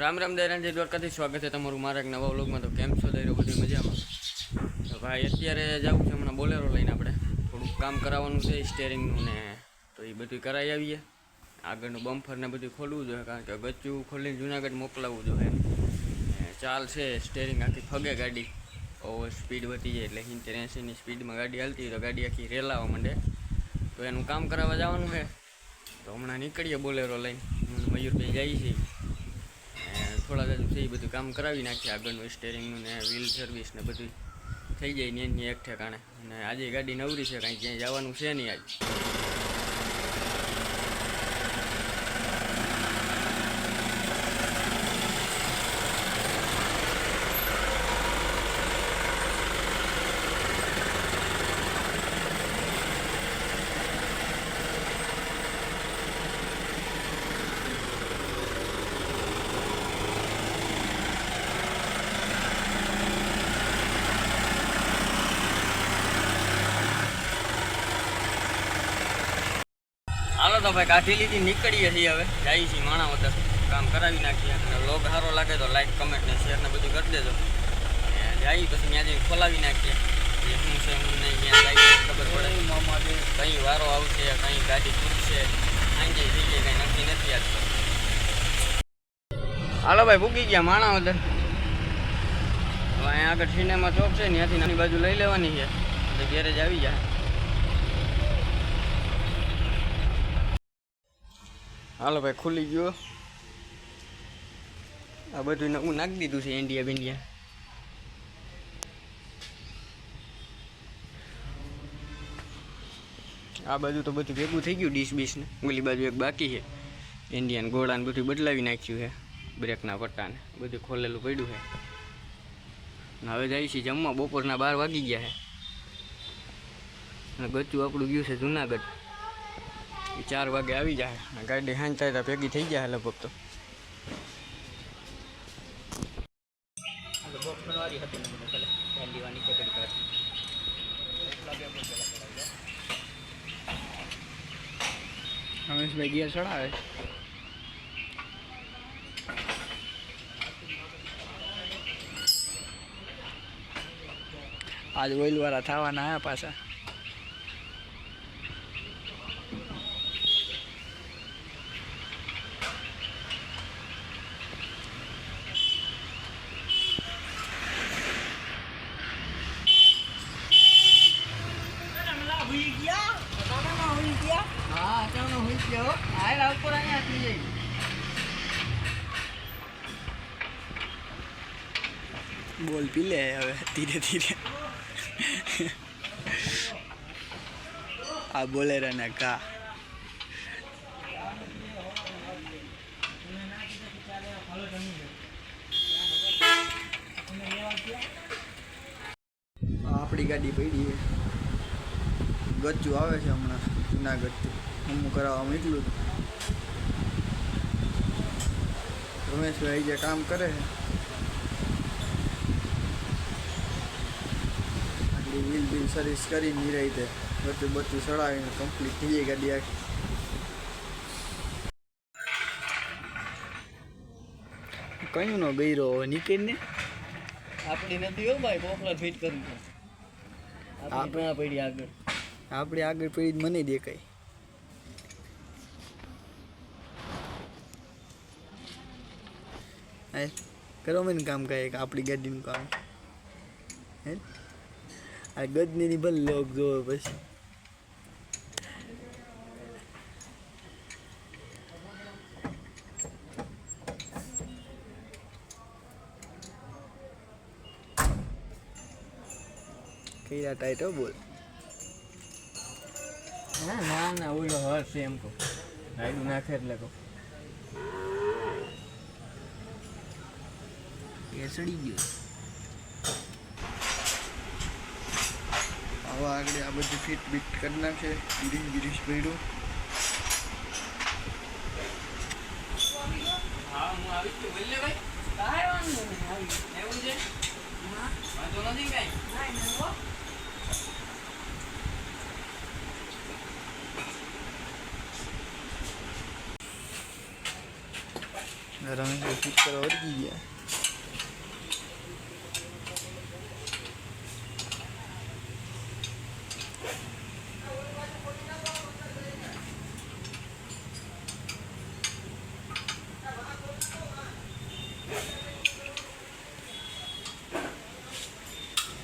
રામ રામ દયારાનજી દ્વારકાથી સ્વાગત છે તમારું મારા એક નવા વ્લોગમાં. તો કેમ છો? દઈ બધી મજામાં. તો ભાઈ, અત્યારે જવું છે હમણાં બોલેરો લઈને આપણે. થોડુંક કામ કરાવવાનું છે સ્ટેરિંગનું ને તો એ બધું કરાવી આવીએ. આગળનું બમ્ફર ને બધું ખોલવું જોઈએ, કારણ કે ગચ્ચું ખોલીને જુનાગઢ મોકલાવવું જોઈએ. ચાલ છે સ્ટેરિંગ આખી ફગે ગાડી. ઓવર સ્પીડ વધી જાય એટલે સિત્તેર એંસીની સ્પીડમાં ગાડી હાલતી તો ગાડી આખી રેલાવા માંડે. તો એનું કામ કરાવવા જવાનું છે. તો હમણાં નીકળીએ બોલેરો લઈને. મયુરભાઈ જાય છીએ. થોડા દાદુ છે એ બધું કામ કરાવી નાખીએ આગળનું સ્ટેરિંગનું ને વ્હીલ સર્વિસ ને બધું થઈ જાય ને એક ઠેકાણે. અને આજે ગાડી નવરી છે, કાંઈ ક્યાંય જવાનું છે નહીં આજ હાલો તો ભાઈ કાઢી લીધી નીકળીએ છીએ હવે. જઈએ છીએ માણા વગર કામ કરાવી નાખીએ. અને લોગ સારો લાગે તો લાઈક કમેન્ટ ને શેર ને બધું કરી દેજો. જાય જઈએ પછી ત્યાં જઈને ખોલાવી નાખીએ. જે શું છે શું નહીં ત્યાં લાઈક ખબર પડે. કઈ વારો આવશે કઈ ગાડી તૂટશે. થઈ જાય કઈ નક્કી નથી આજ હાલો ભાઈ ભૂગી ગયા માણા વગર હવે અહીંયા આગળ સિનેમા ચોક છે ને ત્યાંથી નાની બાજુ લઈ લેવાની છે. એટલે ગેરેજ આવી જાય હાલો ભાઈ, ખુલી ગયો આ બધું નવું નાખી દીધું છે ઇન્ડિયા બિન્ડિયા આ બાજુ તો બધું ભેગું થઈ ગયું ડીશ બીશને. ઓલી બાજુ એક બાકી છે. ઇન્ડિયન ગોળાને બધું બદલાવી નાખ્યું છે. બ્રેકના પટ્ટાને બધું ખોલેલું પડ્યું છે. હવે જાય છે જમવા. બપોરના બાર વાગી ગયા છે. અને ગચ્ચું આપણું ગયું છે જુનાગઢ. ચાર વાગે આવી જાય. ગાડી હાંજ થાય ભેગી થઈ જાય લગભગ તો. રમેશભાઈ ગિયર ચડાવે? આજ ઓઇલ વાળા થવાના આયા પાછા હા ચાલો હોય ગયો હાલ ઉપર અહીંયા થઈ જાય બોલ પી લે હવે ધીરે ધીરે આ બોલેરાના કા આપણી ગાડી પડી ગચ્ચું આવે છે હમણાં, જુનાગઢથી. કરાવવામાં એટલું જ રમેશભાઈ જે કામ કરે છે. આટલી વ્હીલ બિલ સર્વિસ કરી નિરાઈ બધું બધું ચડાવીને કમ્પ્લીટ થઈ જાય ગાડી આખી. કયું નો ગયરો? નીકળીને આપણી નથી હો ભાઈ પોપલર ફિટ કરી આપણે આપણી પડી આગળ? આપણી આગળ પડી મને દેખાય. હે કરો મને કામ કહે આપણી ગાડીનું કામ. હે? આ ગદનીની ભલે લોક જોવે પછી. કયા ટાઈટો હો બોલ. ના ના ના ઓલો હર્ષ છે એમ કહું. રાયડું નાખે એટલે કહું. કેસડી સડી ગયો. હવે આગળ આ બધું ફિટ બીટ કરી નાખશે ગિરીશ ગિરીશ પડ્યું હા હું આવી છું બોલ લે ભાઈ કાંઈ વાંધો નહીં આવી એવું છે વાંધો નથી કાંઈ રમેશ ફિટ કરવા વળગી ગયા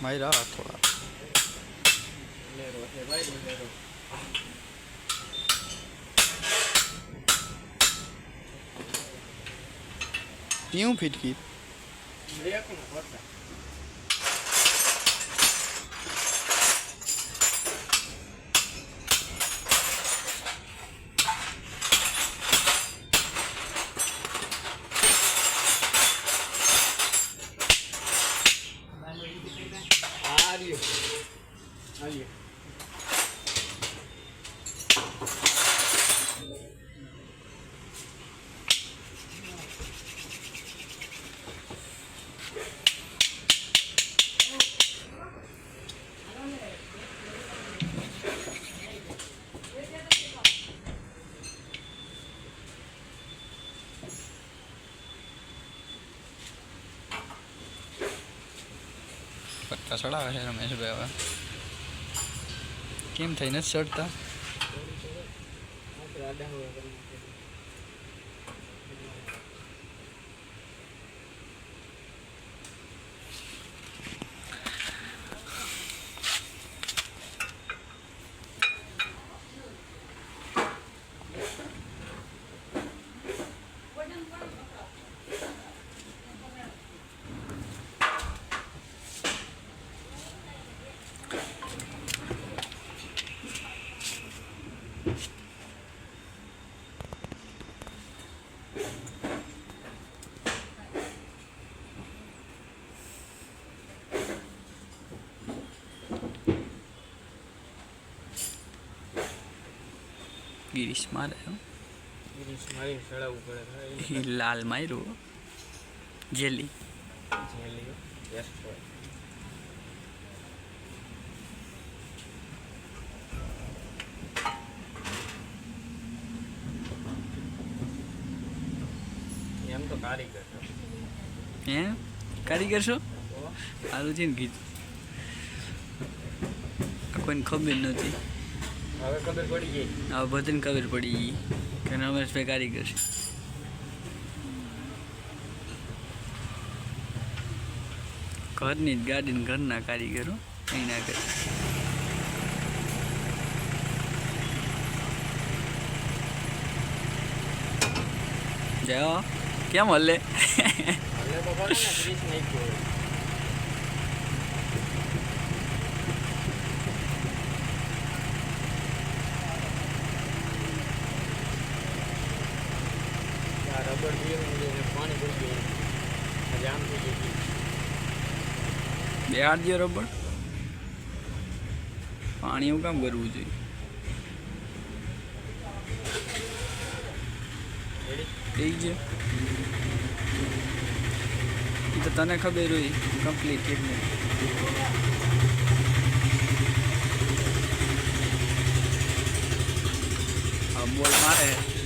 માર્યા થોડા લેરો છે ભાઈ લેરો પીવું ફિટકી બ્રેક નો ચડાવે છે રમેશભાઈ હવે. કેમ થઈને જ ચડતા? ગિરીશ મારે મારી પડે લાલ માર્યો જેલી. એમ તો કારીગર. હે. કારીગર છો સારું છે ને ગીત. આ કોઈને ખબર નથી. હવે ખબર પડી ગઈ. હવે બધાને ખબર પડી ગઈ કે રમેશભાઈ કારીગર છે. ઘરની જ ગાડીને ઘરના કારીગરો કંઈ ના કરે જયો કેમ હલે? એટલે બાબા ગ્રીસ નાખ્યું હોય. આ રબર પીવું ને પાણી ભરી ગયું આ જામ થઈ ગઈ હાથ દો રબર? પાણી એવું કામ કરવું જોઈએ? ઠીક છે? એ તને ખબર હોય કમ્પ્લીટ એટલે હા બોલ મારે.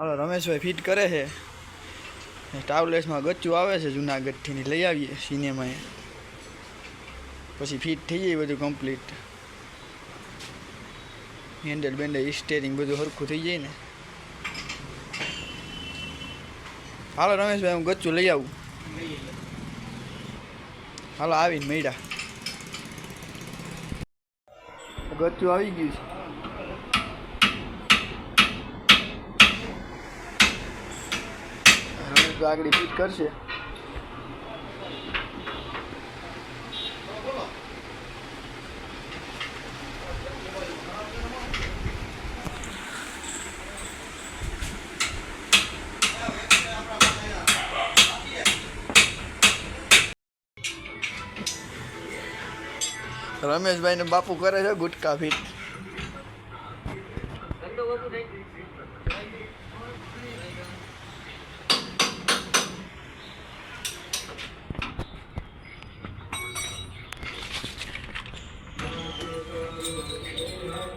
હાલો, રમેશભાઈ ફિટ કરે છે. ટાવલેસમાં ગચ્ચું આવે છે, જુનાગઢથી લઈ આવીએ સિનેમાએ. પછી ફિટ થઈ જાય બધું કમ્પ્લીટ. હેન્ડલ બેન્ડલ સ્ટેરિંગ બધું સરખું થઈ જાય ને. હાલો, રમેશભાઈ, હું ગચ્ચું લઈ આવું. હાલો, આવીને મળ્યા. ગચ્ચું આવી ગયું છે. તો આગળ ફિટ કરશે. રમેશભાઈ ને બાપુ કરે છે ગુટકા ફિટ.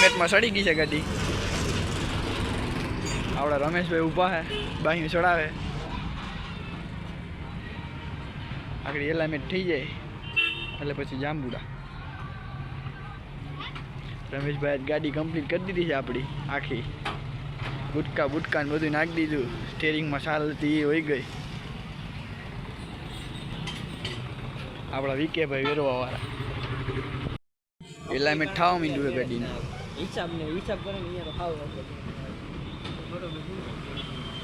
હા, સડી ગઈ છે ગાડી. આપણા રમેશભાઈ ઊભા છે બાહી ચડાવે. આગળ એલામેટ થઈ જાય એટલે પછી જાંબુડા. રમેશભાઈ ગાડી કમ્પ્લીટ કરી દીધી છે આપણી આખી. ગુટકા બુટકા ને બધું નાખી દીધું સ્ટેરિંગમાં સાલ એ હોઈ ગઈ. આપણા વીકે ભાઈ વેરવા વાળા એલામેન્ટ થવા માંડ્યું ગાડીને. હિસાબ ને હિસાબ કરે ને અહીંયા તો ખાવ બરોબર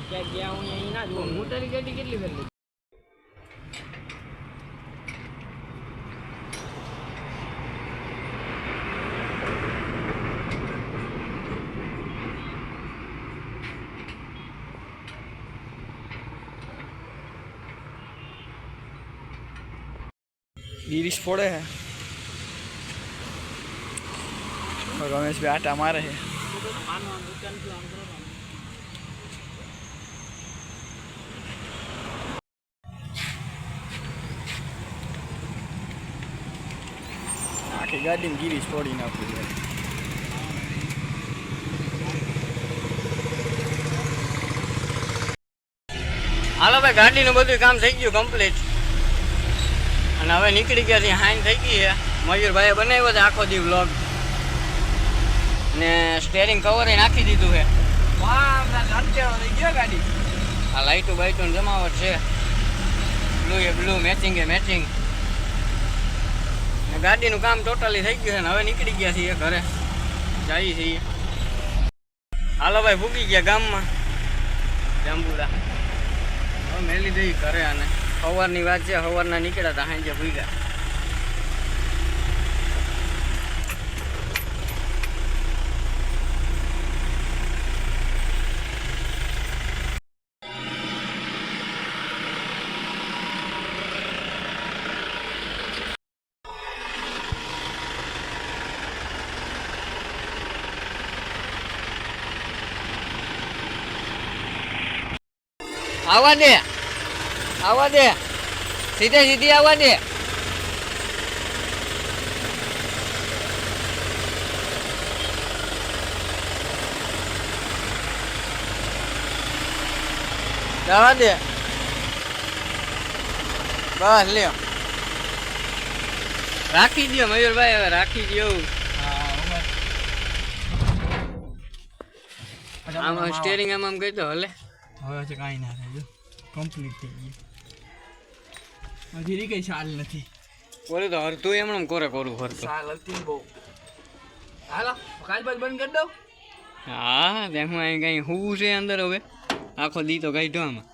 ક્યાં ગયા હું અહીંયા ના જોઉં મોટરની ગાડી કેટલી ફેર ગિરીશ ફોડે છે રમેશભાઈ આટા મારે છે. આખી ગાડીને ગીરી ફોડી નાખ્યું છે. હાલો ભાઈ, ગાડીનું બધું કામ થઈ ગયું કમ્પ્લીટ અને હવે નીકળી ગયા છીએ હાઈન થઈ ગઈ છે. મયુરભાઈએ બનાવ્યો છે આખો દી વ્લોગ ને સ્ટેરિંગ કવર નાખી દીધું છે. આ લાઇટો બાઇટો જમાવટ છે. બ્લુ એ બ્લુ મેચિંગ એ મેચિંગ ને ગાડીનું કામ ટોટલી થઈ ગયું છે ને હવે નીકળી ગયા છીએ ઘરે. જઈએ છીએ. હાલો ભાઈ ભૂગી ગયા ગામમાં. જાંબુડા. હવે મેલી દઈ ઘરે અને સવારની વાત છે સવારના નીકળ્યા હતા સાંજે ભૂગ્યા. આવવા દે આવવા દે સીધે સીધી આવવા દે જવા દે બસ લ્યો. રાખી દો મયુરભાઈ હવે રાખી દો આમ સ્ટેરિંગ આમ આમ કહી દો હલે. હવે હજી કાંઈ ના થાય કમ્પ્લીટ થઈ ગયું. હજી રી કઈ ચાલ નથી. બોલે તો હરતું એમણે કોરે કોરું હરતું ચાલ હતી બહુ. હાલો કાલ બાદ બંધ કરી દઉં? હું અહીં કઈ હું છે અંદર હવે? આખો દી તો કાઢ્યો આમાં.